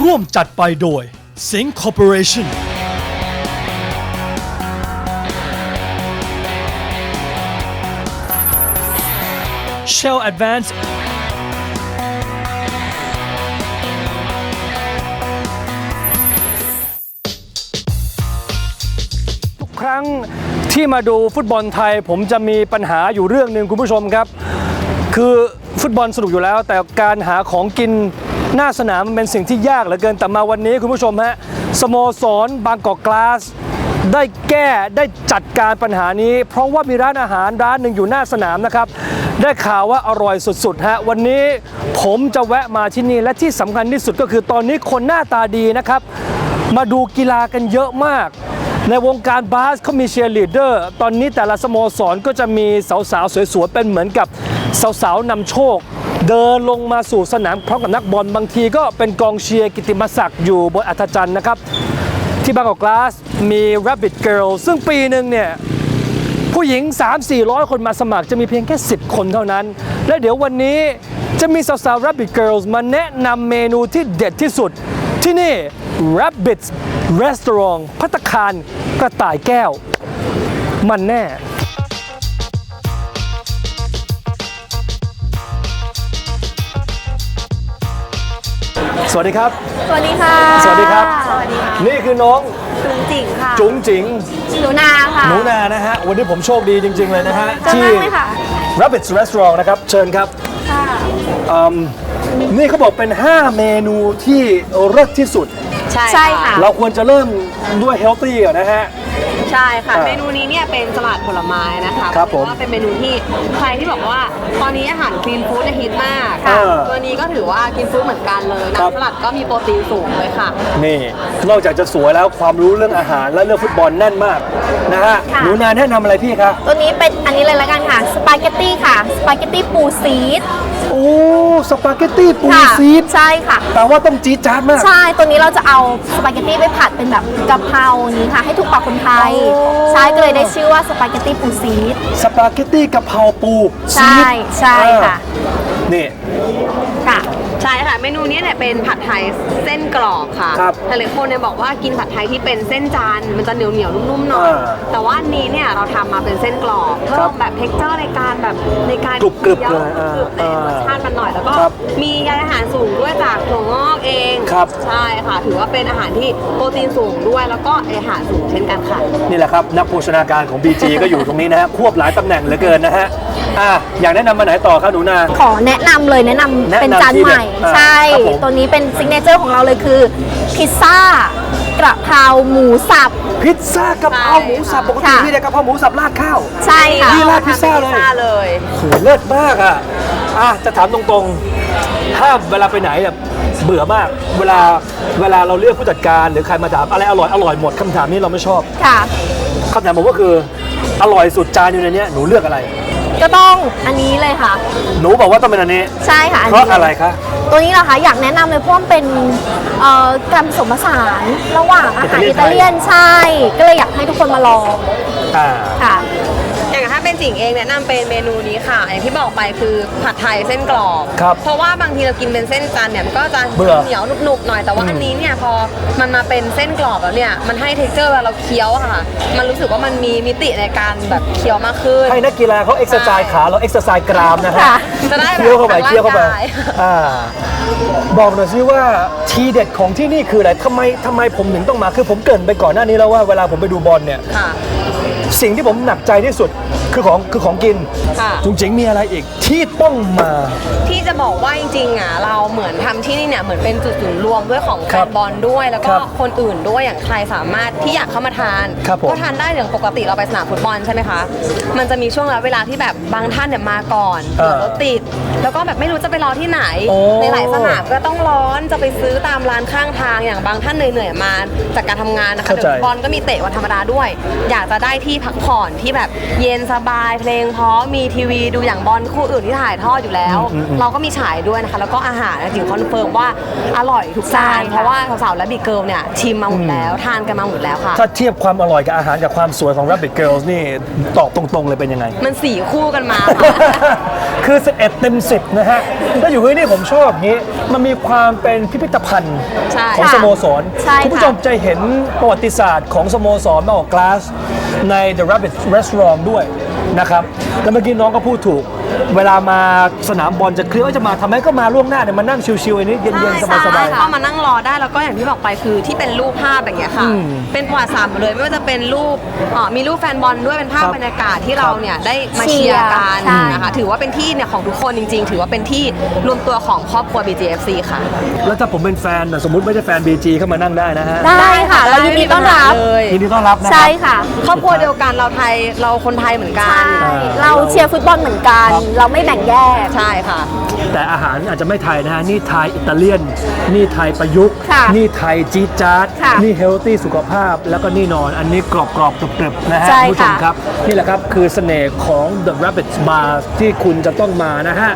ร่วมจัดไปโดย Sing Corporation Shell Advance ทุกครั้งที่มาดูฟุตบอลไทย ผมจะมีปัญหาอยู่เรื่องหนึ่งคุณผู้ชมครับ คือฟุตบอลสนุกอยู่แล้ว แต่การหาของกิน หน้าสนามมันเป็นสิ่งที่ยากเหลือเกินแต่มาวันนี้คุณผู้ชมฮะสโมสรบางกอกกลาส ได้แก้ได้จัดการปัญหานี้ เพราะว่ามีร้านอาหารร้านหนึ่งอยู่หน้าสนามนะครับ ได้ข่าวว่าอร่อยสุดๆฮะวันนี้ผมจะแวะมาที่นี่และที่สำคัญที่สุดก็คือตอนนี้คนหน้าตาดีนะครับ มาดูกีฬากันเยอะมากในวงการบาสเขามีเชียร์ลีดเดอร์ ตอนนี้แต่ละสโมสรก็จะมีสาวๆ สวยๆ เป็นเหมือนกับ สาวๆนำโชค เดินลงมาสู่สนามพร้อมกับนักบอลบางทีก็เป็นกองเชียร์กิติมศักดิ์อยู่บนอัธจันทร์นะครับ ที่บางกอกกลาสมี Rabbit Girl ซึ่งปีหนึ่งเนี่ยผู้หญิง 3-400 คนมาสมัครจะมีเพียงแค่ 10 คนเท่านั้น และเดี๋ยววันนี้จะมีสาวๆ Rabbit Girls มาแนะนำเมนูที่เด็ดที่สุด ที่นี่ Rabbit Restaurant พัตคารกระต่ายแก้ว มันแน่ สวัสดีครับ สวัสดีค่ะ สวัสดีครับ สวัสดีค่ะนี่คือน้องจุ๋งจิ๋งค่ะ จุ๋งจิงหนูนาค่ะ หนูนานะฮะ วันนี้ผมโชคดีจริง ๆ เลยนะฮะเชิญนั่งเลยค่ะ Rabbit's Restaurant นะครับ เชิญครับ ค่ะอืมนี่เขาบอกเป็น 5 เมนูที่เลิศที่สุดใช่ใช่ค่ะ เราควรจะเริ่มด้วยเฮลตี้ก่อนนะฮะ ใช่ค่ะ อ่าเมนูนี้เนี่ยเป็นสลัดผลไม้นะคะครับผมถือว่าเป็นเมนูที่ใครที่บอกว่าตอนนี้อาหารคลีนฟู้ดเนี่ยฮิตมากค่ะตัวนี้ก็ถือว่ากินฟู้ดเหมือนกันเลยครับน้ำสลัดก็มีโปรตีนสูงเลยค่ะ นี่ นอกจากจะสวยแล้วความรู้เรื่องอาหารและเรื่องฟุตบอลแน่นมากนะฮะค่ะ หนูนาแนะนำอะไรพี่คะ ตัวนี้เป็นอันนี้เลยละกันค่ะ สปาเกตตี้ค่ะ สปาเกตตี้ปูซีด โอ้ สปาเกตตี้ปูค่ะซีดใช่ค่ะ แปลว่าต้องจี๊ดจ๊าดมาก ใช่ ตัวนี้เราจะเอาสปาเกตตี้ไปผัดเป็นแบบกะเพราอย่างนี้ค่ะ ให้ถูกปากคนไทย โอ้ ใช่ก็เลยได้ชื่อว่าสปาเกตตี้ปูซีด สปาเกตตี้กะเพราปูใช่ซีดใช่ค่ะอ่านี่ ค่ะ ใช่ค่ะ เมนูนี้เนี่ยเป็นผัดไทยเส้นกรอบค่ะครับหลายๆคนเนี่ยบอกว่ากินผัดไทยที่เป็นเส้นจานมันจะเหนียวเหนียวๆนุ่มๆหน่อย อ่าแต่ว่าอันนี้เนี่ยเราทำมาเป็นเส้นกรอบเพิ่ครับมแบบเท็กเจอร์ในการแบบในการกรุบกรึบคี้วเลยอ่ากรุบแต่รสชาติมันหน่อยแล้วก็ครับมีใยอาหารสูงด้วยจากถั่วงอกเองครับ ใช่ค่ะ ถือว่าเป็นอาหารที่โปรตีนสูงด้วยแล้วก็อาหารสูงเช่นกันค่ะ นี่แหละครับ นักโภชนาการของ BG ก็อยู่ตรงนี้นะฮะ ควบหลายตำแหน่งเหลือเกินนะฮะ อะอยากแนะนำมาไหนต่อครับหนูนา ขอแนะนำเลยแนะนำแนะนำเป็นจานที่ใหม่เด็ดอ่าใช่ ครับผม ตัวนี้เป็นซิกเนเจอร์ของเราเลยคือ พิซซ่ากระเพราหมูสับ พิซซ่ากะเพราหมูสับปกติค่ะพี่ได้กะเพราหมูสับราดข้าว ใช่ค่ะ นี่ ราดพิซซ่าเลยพิซซ่าเลยโหเลิศมากอะอะจะถามตรงๆ ถ้าเวลาไปไหนอะเบื่อมาก เวลาเวลาเราเลือกผู้จัดการหรือใครมาถามอะไรอร่อยอร่อยหมดคำถามนี้เราไม่ชอบค่ะ คำถามผมก็คืออร่อยสุดจานอยู่ในเนี้ยหนูเลือกอะไร ก็ต้องอันนี้เลยค่ะ หนูบอกว่าต้องเป็นอันนี้ ใช่ค่ะนเพนี้ราะอะไรคะ ตัวนี้เหรอคะอยากแนะนำเลยเพราะมันเป็นเอ่อการผสมผสานระหว่างอาหารอิอิตาตาเลีเลียยนน ใช่ ก็เลยอยากให้ทุกคนมาลองอ่า ค่ะอย่างถ้าเป็ นจิ่งเองแนะนำเป็นเมนูนี้ค่ะ อย่างที่บอกไปคือผัดไทยเส้นกรอบ ครับเพราะว่าบางทีเรากินเป็นเส้นจันทร์เนี่ยมันก็จะเบื่อเหนียวหนุบๆหน่อยแต่ว่าอันนี้เนี่ยพอมันมาเป็นเส้นกรอบแล้วเนี่ยมันให้เท็กเจอร์เวลาเราเคี้ยวอะค่ะ มันรู้สึกว่ามันมีมิติในการแบบเคี้ยวมากขึ้น ให้นักกีฬาเขาเอ็กซ์ไซส์ขาเราเอ็กซ์ไซส์กรามนะฮะค่ะจะได้แบบเคี้ยวเข้าไปร่างเคี้ยวเข้าไปกาย อ่าบอกหน่อยสิว่าทีเด็ดของที่นี่คืออะไรทำไมทำไมผมถึงต้องมาคือผมเกรินไปก่อนหน้านี้แล้วว่าเวลาผมไปดูบอลเนี่ย ค่ะ สิ่งที่ผมหนักใจที่สุดคือของคือของกินค่ะ จุงเจ๋งมีอะไรอีกที่ต้องมา ที่จะบอกว่าจริงๆอะเราเหมือนทำที่นี่เนี่ยเหมือนเป็นจุดศูนย์รวมด้วยของแฟครับนบอลด้วย แล้วคก็รับคนอื่นด้วยอย่างใครสามารถที่อยากเข้ามาทานครับผมก็ทานได้อย่างปกติเราไปสนามฟุตบอลใช่ไหมคะ มันจะมีช่วงเวลาที่แบบบางท่านเนี่ยมาก่อนเออรถติด แล้วก็แบบไม่รู้จะไปรอที่ไหนโอ้ ในหลายสนามก็ต้องร้อนจะไปซื้อตามร้านข้างทางอย่างบางท่านเหนื่อยๆมาจากการทำงานนะคะเข้าใจ เดี๋ยวบอลก็มีเตะวันธรรมดาด้วย อยากจะได้ที่พักผ่อนที่แบบเย็นสบายเพลงเพราะมีทีวีดูอย่างบอลคู่อื่นที่ถ่ายทอดอยู่แล้ว เราก็มีฉายด้วยนะคะ แล้วก็อาหารจริงคอนเฟิร์มว่าอร่อยทุกจานใช่ค่ะเพราะว่าสาวๆและบิ๊กเกิลเนี่ยชิมมาหมดแล้วทานกันมาหมดแล้วค่ะ ถ้าเทียบความอร่อยกับอาหารกับความสวยของ Rabbit Girls นี่ตอบตรงๆเลยเป็นยังไง มันสี่คู่กันมาค่ะคือ 11 เต็ม 10 นะฮะ แล้วอยู่ที่นี่ผมชอบอย่างนี้ มันมีความเป็นพิพิธภัณฑ์ใช่ของค่ะสโมสรใช่คุณผู้ชมค่ะจะเห็นประวัติศาสตร์ของสโมสรมาออกกลาส ใน The Rabbit Restaurant ด้วยนะครับ แล้วเมื่อกี้น้องก็พูดถูก เวลามาสนามบอลจะเคลียร์ว่าจะมาทำไมก็มาล่วงหน้าเนี่ยมานั่งชิวๆอันนี้เย็นๆใช่สบายใช่เข้ามานั่งรอได้แล้วก็อย่างที่บอกไปคือที่เป็นรูปภาพอย่างเงี้ยค่ะ อืมเป็นประวัติศาสตร์หมดเลยไม่ว่าจะเป็นรูปเอ่อมีรูปแฟนบอลด้วยเป็นภาพครับบรรยากาศที่เราเนี่ยได้มาเชีเชียยร์ร์กันใช่ นะคะถือว่าเป็นที่เนี่ยของทุกคนจริง ๆ ถือว่าเป็นที่รวมตัวของครอบครัว BGFC ค่ะ ๆแล้วถ้าผมเป็นแฟนน่ะสมมุติไม่ใช่แฟน BG เข้ามานั่งได้นะฮะได้ค่ะ เรายินดีต้อนรับ เลยยินดีต้อนรับนะคใช่รับ ค่ะ ครอบครัวเดียวกันเราไทยเราคนไทยเหมือนกัใช่นเราเชียร์ฟุตบอลเหมือนกันครับเราไม่แบ่งแยก ใช่ค่ะ แต่อาหารอาจจะไม่ไทยนะฮะ นี่ไทยอิตาเลียน นี่ไทยประยุกต์ ค่ะนี่ไทยจี๊ดจ๊าด ค่ะนี่เฮลตี้สุขภาพ แล้วก็นี่นอน อันนี้กรอบกรอบๆกรึบๆนะฮะใช่คุณผู้ชมค่ะ ครับ นี่แหละครับคือเสน่ห์ของ The Rabbit Bar ที่คุณจะต้องมานะฮะ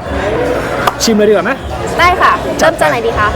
ชิมเลยดีกว่าไหม ได้ค่ะจัเริ่ดมไปจากไหนดีคะ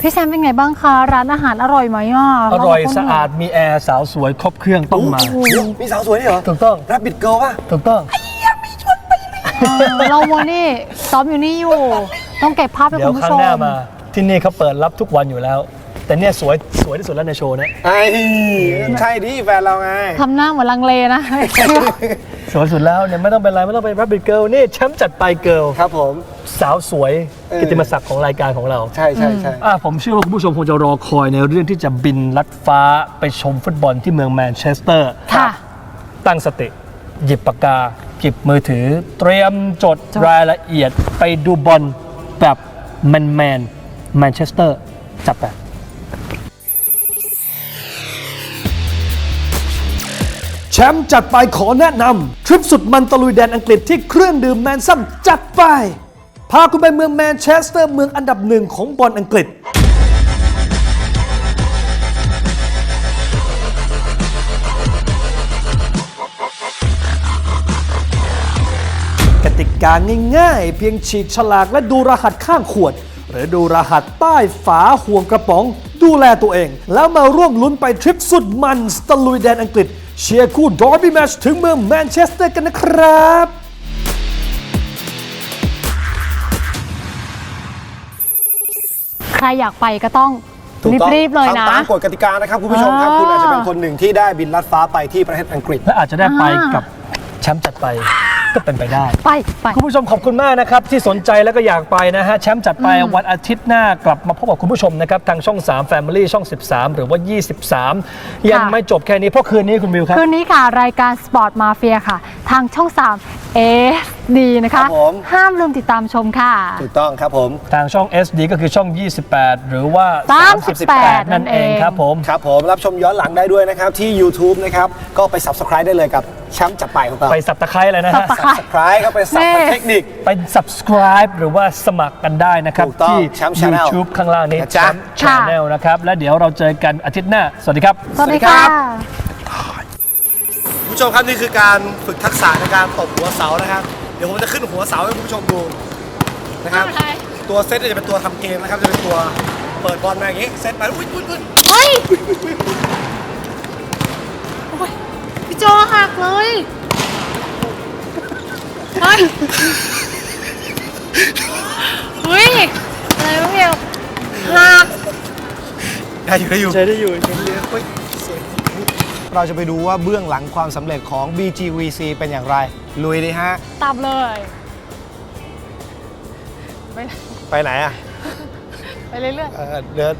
พี่แซมเป็นไงบ้างคะ ร้านอาหารอร่อยไหมอะอร่อยสะอาดมีแอร์สาวสวยครบเครื่องต้องมา มีสาวสวยนี่เหรอ ถูกต้องรับบิดเกิลป่ะ ถูกต้องเออเราโมวนี่ซ้อมอยู่นี่อยู่ ต้องเก็บภาพให้เดี๋ยคุวณครั้ผู้งชหน้ามมา ที่นี่เขาเปิดรับทุกวันอยู่แล้ว แต่เนี่ยสวยสวยที่สุดแล้วในโชว์เนี้ยไอ้ใช่ดิแฟนเราไงทำหน้าเหมือนลังเลนะ สวยสุดแล้วเนี่ยไม่ต้องเป็นไรไม่ต้องเป็น Rabbit Girl นี่แชมป์จัดไปเกิลครับผม สาวสวยเออ กิตติมศักดิ์ของรายการของเรา ใช่ใช่ใช่ อะผมเชื่อว่าคุณผู้ชมคงจะรอคอยในเรื่องที่จะบินลัดฟ้าไปชมฟุตบอลที่เมืองแมนเชสเตอร์ ค่ะ ตั้งสติ หยิบปากกา หยิบมือถือ เตรียมจดรายละเอียดไปดูบอลแบบแมนแมนแมนเชสเตอร์จับไปแชมป์จัดไปขอแนะนำทริปสุดมันตะลุยแดนอังกฤษที่เครื่องดื่มแมนซัมจัดไป พาคุณไปเมืองแมนเชสเตอร์เมืองอันดับหนึ่งของบอลอังกฤษ กติกาง่ายๆ เพียงฉีกฉลากและดูรหัสข้างขวด หรือดูรหัสใต้ฝาห่วงกระป๋อง ดูแลตัวเอง แล้วมาร่วมลุ้นไปทริปสุดมันตะลุยแดนอังกฤษ เชียร์คู่ดอร์บี้แมชถึงเมืองแมนเชสเตอร์กันนะครับใครอยากไปก็ต้องถูกต้องรีบๆเลยนะ ทำตามกฎกติกานะครับคุณผู้ชมครับอ่า คุณอาจจะเป็นคนหนึ่งที่ได้บินลัดฟ้าไปที่ประเทศอังกฤษ และอาจจะได้ไปอ่ากักับแชมป์จัดไป ก็เป็นไปได้ ไปไป คุณผู้ชมขอบคุณมากนะครับ ที่สนใจแล้วก็อยากไปนะฮะ แชมป์จัดไปวันอาทิตย์หน้ากลับมาพบกับคุณผู้ชมนะครับ ทางช่อง 3 Family ช่อง 13 หรือว่า 23 ยังไม่จบแค่นี้ เพราะคืนนี้คุณวิวครับ คืนนี้ค่ะ รายการ Sport Mafia ค่ะ ทางช่อง 3 SD นะคะครับผม ห้ามลืมติดตามชมค่ะ ถูกต้องครับผม ทางช่อง SD ก็คือช่อง 28 หรือว่า38 นั่นเองครับผม ครับผมรับชมย้อนหลังได้ด้วยนะครับที่ YouTube นะครับ ก็ไป Subscribe ได้เลยกับแชมป์จัดไปของเรา ไปสับตะไคร้เลยนะฮะ Subscribe Subscribe เข้าไปสับนี่เทคนิค ไป subscribe หรือว่าสมัครกันได้นะครับ ถูกต้องที่ แชมป์ Channel YouTube ข้างล่างนี้นะแชจ๊ะมป์ Channel นะครับ แล้วเดี๋ยวเราเจอกันอาทิตย์หน้า สวัสดีครับ สวัสดีค่ะคุณ ผู้ชมครับนี่คือการฝึกทักษะในการตบหัวเสานะครับ เดี๋ยวผมจะขึ้นหัวเสาให้คุณผู้ชมดูนะครับตัวเซตเนี่ยจะเป็นตัวทำเกมนะครับ จะเป็นตัวเปิดบอลมาอย่างงี้เซตไปอุ้ยอุ้ยอุ้ยเฮ้ยพี่โจหักเลยเฮ้ยเฮ้ยอะไรวะเนี่ยหักได้อยู่ได้อยู่ ใช้ได้อยู่เฮ้ยสวย เราจะไปดูว่าเบื้องหลังความสำเร็จของ BGVC เป็นอย่างไร ลุยดิฮะ ตามเลยไปไปไหนอะ ไปเรื่อยเออเดิน